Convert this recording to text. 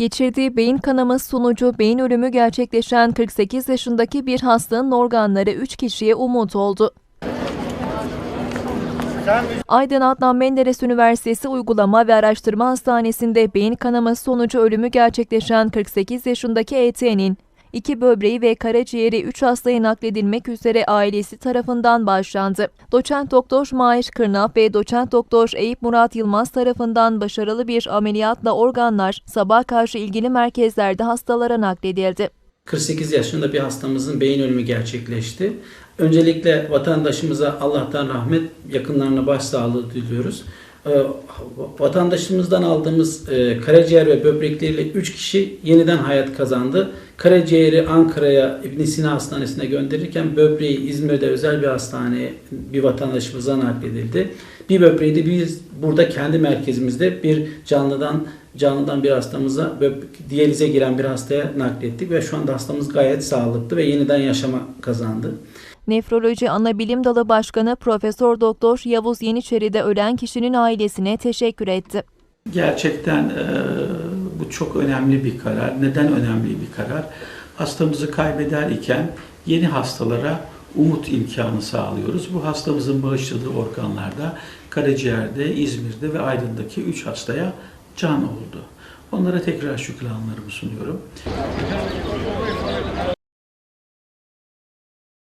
Geçirdiği beyin kanaması sonucu beyin ölümü gerçekleşen 48 yaşındaki bir hastanın organları 3 kişiye umut oldu. Aydın Adnan Menderes Üniversitesi Uygulama ve Araştırma Hastanesi'nde beyin kanaması sonucu ölümü gerçekleşen 48 yaşındaki ET'nin iki böbreği ve karaciğeri 3 hastaya nakledilmek üzere ailesi tarafından başlandı. Doçent Doktor Maaş Kırnaf ve Doçent Doktor Eyüp Murat Yılmaz tarafından başarılı bir ameliyatla organlar sabah karşı ilgili merkezlerde hastalara nakledildi. 48 yaşında bir hastamızın beyin ölümü gerçekleşti. Öncelikle vatandaşımıza Allah'tan rahmet, yakınlarına başsağlığı diliyoruz. Ee, Vatandaşımızdan aldığımız e, karaciğer ve böbrekleriyle 3 kişi yeniden hayat kazandı. Karaciğeri Ankara'ya İbn Sina Hastanesi'ne gönderirken böbreği İzmir'de özel bir hastaneye bir vatandaşımıza nakledildi. Bir böbreği de biz burada kendi merkezimizde bir canlıdan canlıdan bir hastamıza böb- diyalize giren bir hastaya naklettik ve şu anda hastamız gayet sağlıklı ve yeniden yaşama kazandı. Nefroloji Anabilim Dalı Başkanı Profesör Doktor Yavuz Yeniçeri de ölen kişinin ailesine teşekkür etti. Gerçekten e, bu çok önemli bir karar. Neden önemli bir karar? Hastamızı kaybeder iken yeni hastalara umut imkanı sağlıyoruz. Bu hastamızın bağışladığı organlarda karaciğerde, İzmir'de ve Aydın'daki 3 hastaya can oldu. Onlara tekrar şükranlarımı sunuyorum.